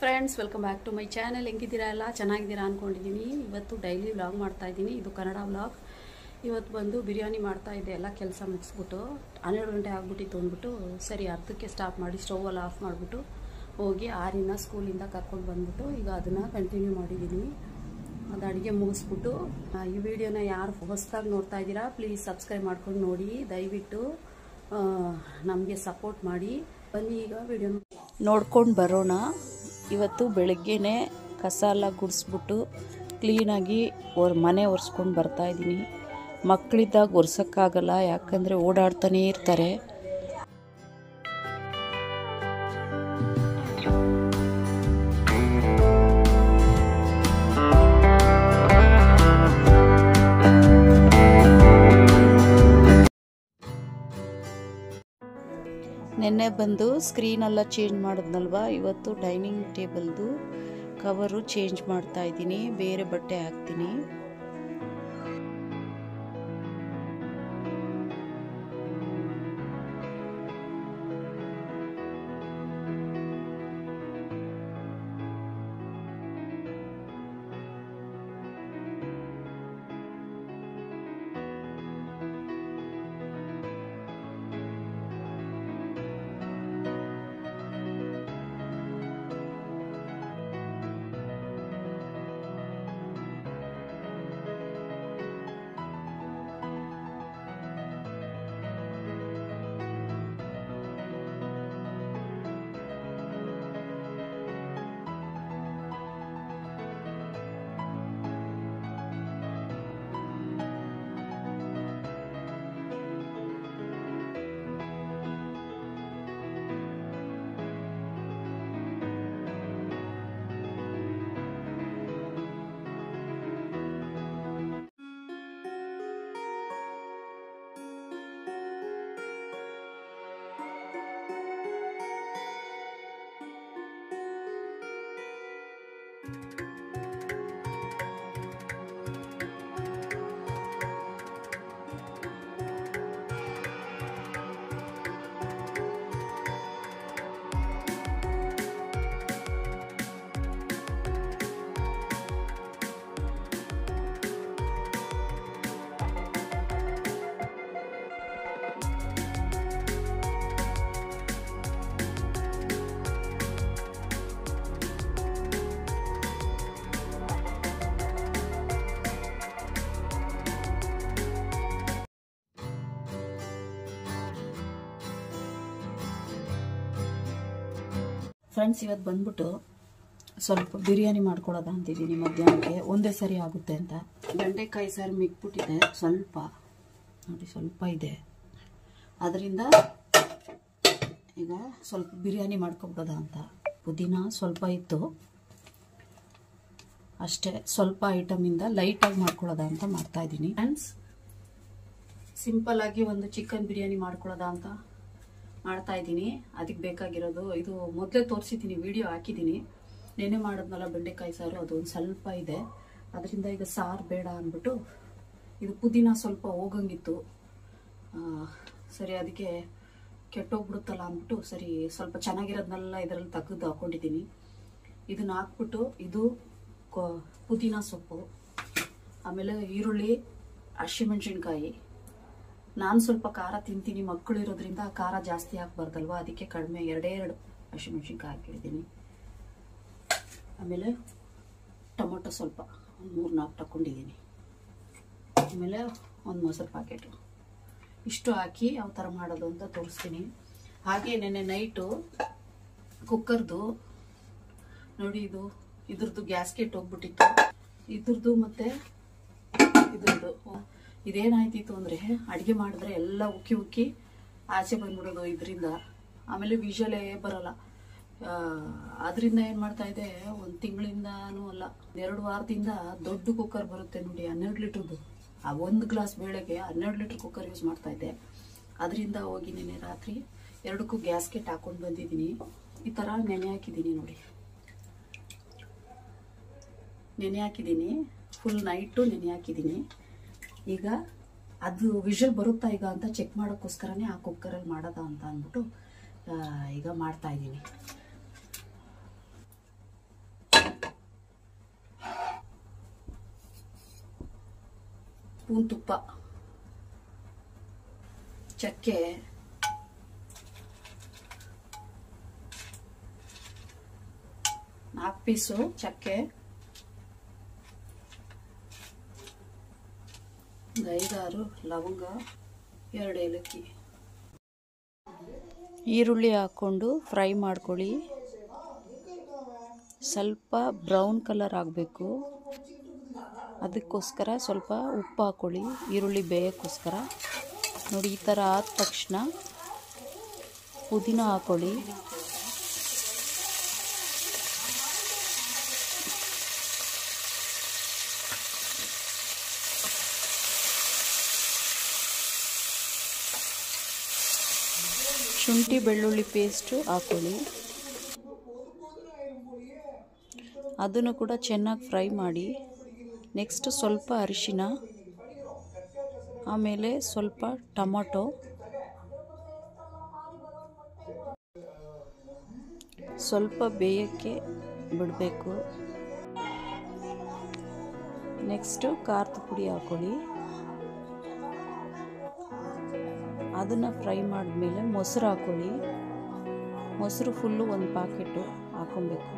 Friends welcome back to my channel ಹೆಂಗಿದ್ದೀರಾ ಎಲ್ಲ? ಚೆನ್ನಾಗಿದ್ದೀರಾ ಅಂದ್ಕೊಂಡಿದ್ದೀನಿ ಇವತ್ತು ಡೈಲಿ ವ್ಲಾಗ್ ಮಾಡ್ತಾ ಇದ್ದೀನಿ. ಇದು ಕನ್ನಡ ವ್ಲಾಗ್ ಇವತ್ತು ಬಂದು ಬಿರಿಯಾನಿ ಮಾಡ್ತಾ ಇದ್ದೆ. ಎಲ್ಲ ಕೆಲಸ ಮುಗಿಸ್ಬಿಟ್ಟು, ಹನ್ನೆರಡು ಗಂಟೆ ಆಗ್ಬಿಟ್ಟಿತ್ತು ಅಂದ್ಬಿಟ್ಟು ಸರಿ, ಅರ್ಧಕ್ಕೆ ಸ್ಟಾಪ್ ಮಾಡಿ ಸ್ಟೌವೆಲ್ಲ ಆಫ್ ಮಾಡಿಬಿಟ್ಟು ಹೋಗಿ ಆರಿನ ಸ್ಕೂಲಿಂದ ಕರ್ಕೊಂಡು ಬಂದ್ಬಿಟ್ಟು, ಈಗ ಅದನ್ನು ಕಂಟಿನ್ಯೂ ಮಾಡಿದ್ದೀನಿ. ಅದು ಅಡುಗೆ ಮುಗಿಸ್ಬಿಟ್ಟು ಈ ವಿಡಿಯೋನ ಯಾರು ಹೊಸದಾಗಿ ನೋಡ್ತಾ ಇದ್ದೀರಾ ಪ್ಲೀಸ್ ಸಬ್ಸ್ಕ್ರೈಬ್ ಮಾಡ್ಕೊಂಡು ನೋಡಿ. ದಯವಿಟ್ಟು ನಮಗೆ ಸಪೋರ್ಟ್ ಮಾಡಿ. ಬನ್ನಿ, ಈಗ ವಿಡಿಯೋ ನೋಡ್ಕೊಂಡು ಬರೋಣ. ಇವತ್ತು ಬೆಳಗ್ಗೆನೇ ಕಸ ಎಲ್ಲ ಗುಡಿಸ್ಬಿಟ್ಟು ಕ್ಲೀನಾಗಿ ಒರ್ ಮನೆ ಒರೆಸ್ಕೊಂಡು ಬರ್ತಾ ಇದ್ದೀನಿ. ಮಕ್ಕಳಿದ್ದಾಗ ಒರೆಸೋಕ್ಕಾಗಲ್ಲ, ಯಾಕಂದರೆ ಓಡಾಡ್ತಾನೇ ಇರ್ತಾರೆ. ನಿನ್ನೆ ಬಂದು ಸ್ಕ್ರೀನೆಲ್ಲ ಚೇಂಜ್ ಮಾಡಿದ್ನಲ್ವ? ಇವತ್ತು ಡೈನಿಂಗ್ ಟೇಬಲ್ದು ಕವರು ಚೇಂಜ್ ಮಾಡ್ತಾ ಇದ್ದೀನಿ, ಬೇರೆ ಬಟ್ಟೆ ಹಾಕ್ತೀನಿ. ಫ್ರೆಂಡ್ಸ್ ಇವತ್ತು ಬಂದ್ಬಿಟ್ಟು ಸ್ವಲ್ಪ ಬಿರಿಯಾನಿ ಮಾಡ್ಕೊಳೋದ ಅಂತಿದ್ದೀನಿ ಮಧ್ಯಾಹ್ನಕ್ಕೆ. ಒಂದೇ ಸರಿ ಆಗುತ್ತೆ ಅಂತ. ಬೆಂಡೆಕಾಯಿ ಸಾರು ಮಿಕ್ಬಿಟ್ಟಿದೆ. ಸ್ವಲ್ಪ. ನೋಡಿ, ಸ್ವಲ್ಪ ಇದೆ. ಅದರಿಂದ ಈಗ ಸ್ವಲ್ಪ ಬಿರಿಯಾನಿ ಮಾಡ್ಕೊಬಿಡೋದ ಅಂತ. ಪುದೀನ ಸ್ವಲ್ಪ ಇತ್ತು. ಅಷ್ಟೇ, ಸ್ವಲ್ಪ ಐಟಮಿಂದ ಲೈಟಾಗಿ ಮಾಡ್ಕೊಳ್ಳೋದ ಅಂತ ಮಾಡ್ತಾಯಿದ್ದೀನಿ ಫ್ರೆಂಡ್ಸ್ ಸಿಂಪಲ್ ಆಗಿ ಒಂದು ಚಿಕನ್ ಬಿರಿಯಾನಿ ಮಾಡ್ಕೊಳ್ಳೋದ ಅಂತ. ಮಾಡ್ತಾ ಇದ್ದೀನಿ. ಅದಕ್ಕೆ ಬೇಕಾಗಿರೋದು, ಇದು ಮೊದಲೇ ತೋರಿಸಿದ್ದೀನಿ, ವಿಡಿಯೋ ಹಾಕಿದ್ದೀನಿ. ನೆನೆ ಮಾಡಿದ್ನಲ್ಲ ಬೆಂಡೆಕಾಯಿ ಸಾರು, ಅದು ಒಂದು ಸ್ವಲ್ಪ ಇದೆ. ಅದರಿಂದ ಈಗ ಸಾರು ಬೇಡ ಅಂದ್ಬಿಟ್ಟು ಇದು ಪುದೀನ ಸ್ವಲ್ಪ ಹೋಗಂಗಿತ್ತು. ಸರಿ, ಅದಕ್ಕೆ ಕೆಟ್ಟೋಗ್ಬಿಡುತ್ತಲ್ಲ ಅಂದ್ಬಿಟ್ಟು ಸರಿ, ಸ್ವಲ್ಪ ಚೆನ್ನಾಗಿರೋದನ್ನೆಲ್ಲ ಇದರಲ್ಲಿ ತೆಗೆದು ಹಾಕೊಂಡಿದ್ದೀನಿ. ಇದನ್ನ ಹಾಕ್ಬಿಟ್ಟು ಇದು ಪುದೀನ ಸೊಪ್ಪು, ಆಮೇಲೆ ಈರುಳ್ಳಿ, ಹಸಿಮೆಣ್ಸಿನ್ಕಾಯಿ. ನಾನು ಸ್ವಲ್ಪ ಖಾರ ತಿಂತೀನಿ ಮಕ್ಕಳು ಇರೋದ್ರಿಂದ ಖಾರ ಜಾಸ್ತಿ ಹಾಕ್ಬಾರ್ದಲ್ವಾ ಅದಕ್ಕೆ ಕಡಿಮೆ ಎರಡೇ ಎರಡು ಹಸಿಮೆಣ್ಸಿನ್ಕಾಯಿ ಹಾಕಿದ್ದೀನಿ ಆಮೇಲೆ ಟೊಮೊಟೊ ಸ್ವಲ್ಪ ಒಂದು ಮೂರು ನಾಲ್ಕು ತಗೊಂಡಿದ್ದೀನಿ ಆಮೇಲೆ ಒಂದು ಮೊಸರು ಪ್ಯಾಕೆಟು ಇಷ್ಟು ಹಾಕಿ ಯಾವ ಥರ ಮಾಡೋದು ಅಂತ ತೋರಿಸ್ತೀನಿ. ಹಾಗೆ ನೆನ್ನೆ ನೈಟು ಕುಕ್ಕರ್ದು ನೋಡಿ ಇದು, ಇದ್ರದ್ದು ಗ್ಯಾಸ್ಕೆಟ್ ಹೋಗ್ಬಿಟ್ಟಿತ್ತು. ಇದ್ರದ್ದು ಮತ್ತು ಇದ್ರದ್ದು ಇದೇನಾಯ್ತಿತ್ತು ಅಂದರೆ ಅಡುಗೆ ಮಾಡಿದ್ರೆ ಎಲ್ಲ ಉಕ್ಕಿ ಉಕ್ಕಿ ಆಚೆ ಬಂದ್ಬಿಡೋದು ಇದರಿಂದ. ಆಮೇಲೆ ವಿಷಲೇ ಬರಲ್ಲ. ಅದರಿಂದ ಏನು ಮಾಡ್ತಾ ಇದೆ, ಒಂದು ತಿಂಗಳಿಂದನೂ ಅಲ್ಲ ಎರಡು ವಾರದಿಂದ ದೊಡ್ಡ ಕುಕ್ಕರ್ ಬರುತ್ತೆ ನೋಡಿ, ಹನ್ನೆರಡು ಲೀಟ್ರದ್ದು. ಆ ಒಂದು ಗ್ಲಾಸ್ ಬೇಳೆಗೆ ಹನ್ನೆರಡು ಲೀಟ್ರ್ ಕುಕ್ಕರ್ ಯೂಸ್ ಮಾಡ್ತಾ ಇದ್ದೆ. ಅದರಿಂದ ಹೋಗಿ ನೆನೆ ರಾತ್ರಿ ಎರಡಕ್ಕೂ ಗ್ಯಾಸ್ಕೆಟ್ ಹಾಕೊಂಡು ಬಂದಿದ್ದೀನಿ. ಈ ಥರ ನೆನೆ ಹಾಕಿದ್ದೀನಿ ನೋಡಿ. ನೆನೆ ಹಾಕಿದ್ದೀನಿ. ಫುಲ್ ನೈಟು ನೆನೆ ಹಾಕಿದ್ದೀನಿ. ಈಗ ಅದು ವಿಷಲ್ ಬರುತ್ತಾ ಈಗ ಅಂತ ಚೆಕ್ ಮಾಡೋಕ್ಕೋಸ್ಕರನೇ ಆ ಕುಕ್ಕರಲ್ಲಿ ಮಾಡೋದ ಅಂತ ಅಂದ್ಬಿಟ್ಟು ಈಗ ಮಾಡ್ತಾ ಇದ್ದೀನಿ. ಸ್ಪೂನ್ ತುಪ್ಪ ಚಕ್ಕೆ, ನಾಲ್ಕು ಪೀಸು ಚಕ್ಕೆ ಒಂದು ಐದಾರು ಲವಂಗ, ಎರಡು ಏಲಕ್ಕಿ. ಈರುಳ್ಳಿ ಹಾಕ್ಕೊಂಡು ಫ್ರೈ ಮಾಡ್ಕೊಳ್ಳಿ. ಸ್ವಲ್ಪ ಬ್ರೌನ್ ಕಲರ್ ಆಗಬೇಕು. ಅದಕ್ಕೋಸ್ಕರ ಸ್ವಲ್ಪ ಉಪ್ಪು ಹಾಕ್ಕೊಳ್ಳಿ, ಈರುಳ್ಳಿ ಬೇಯೋಕ್ಕೋಸ್ಕರ. ನೋಡಿ, ಈ ಥರ ಆದ ತಕ್ಷಣ ಪುದೀನ ಹಾಕ್ಕೊಳ್ಳಿ. ಶುಂಠಿ ಬೆಳ್ಳುಳ್ಳಿ ಪೇಸ್ಟು ಹಾಕೊಳ್ಳಿ. ಅದನ್ನು ಕೂಡ ಚೆನ್ನಾಗಿ ಫ್ರೈ ಮಾಡಿ. ನೆಕ್ಸ್ಟ್ ಸ್ವಲ್ಪ ಅರಿಶಿನ, ಆಮೇಲೆ ಸ್ವಲ್ಪ ಟೊಮೊಟೊ. ಸ್ವಲ್ಪ ಬೇಯಕ್ಕೆ ಬಿಡಬೇಕು. ನೆಕ್ಸ್ಟು ಖಾರದ ಪುಡಿ ಹಾಕ್ಕೊಳ್ಳಿ ಅದನ್ನು ಫ್ರೈ ಮಾಡಿದ್ಮೇಲೆ ಮೊಸರು ಹಾಕ್ಕೊಳ್ಳಿ ಮೊಸರು ಫುಲ್ಲು ಒಂದು ಪಾಕೆಟು ಹಾಕೊಬೇಕು.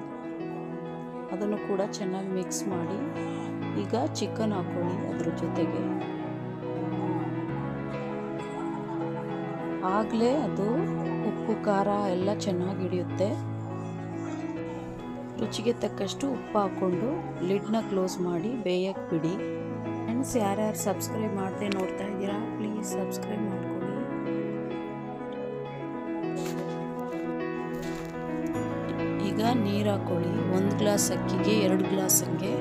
ಅದನ್ನು ಕೂಡ ಚೆನ್ನಾಗಿ ಮಿಕ್ಸ್ ಮಾಡಿ. ಈಗ ಚಿಕನ್ ಹಾಕ್ಕೊಳ್ಳಿ ಅದ್ರ ಜೊತೆಗೆ. ಆಗಲೇ ಅದು ಉಪ್ಪು, ಖಾರ ಎಲ್ಲ ಚೆನ್ನಾಗಿ ಹಿಡಿಯುತ್ತೆ. ರುಚಿಗೆ ತಕ್ಕಷ್ಟು ಉಪ್ಪು ಹಾಕ್ಕೊಂಡು ಲಿಡ್ನ ಕ್ಲೋಸ್ ಮಾಡಿ ಬೇಯಕ್ಕೆ ಬಿಡಿ. ಫ್ರೆಂಡ್ಸ್ ಯಾರ್ಯಾರು ಸಬ್ಸ್ಕ್ರೈಬ್ ಮಾಡದೆ ನೋಡ್ತಾ ಇದ್ದೀರಾ ಪ್ಲೀಸ್ ಸಬ್ಸ್ಕ್ರೈಬ್ ಮಾಡ್ಕೊಳ್ಳಿ ನೀರು ಹಾಕ್ಕೊಳ್ಳಿ ಒಂದು ಗ್ಲಾಸ್ ಅಕ್ಕಿಗೆ ಎರಡು ಗ್ಲಾಸ್ ಹಂಗೆ.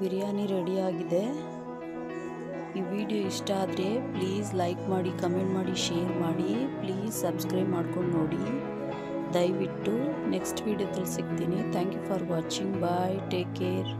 ಬಿರಿಯಾನಿ ರೆಡಿಯಾಗಿದೆ. ಈ ವಿಡಿಯೋ ಇಷ್ಟ ಆದರೆ ಪ್ಲೀಸ್ ಲೈಕ್ ಮಾಡಿ, ಕಮೆಂಟ್ ಮಾಡಿ, ಶೇರ್ ಮಾಡಿ. ಪ್ಲೀಸ್ ಸಬ್ಸ್ಕ್ರೈಬ್ ಮಾಡ್ಕೊಂಡು ನೋಡಿ. ದಯವಿಟ್ಟು ನೆಕ್ಸ್ಟ್ ವಿಡಿಯೋದಲ್ಲಿ ಸಿಗ್ತೀನಿ. Thank you for watching. Bye. Take care.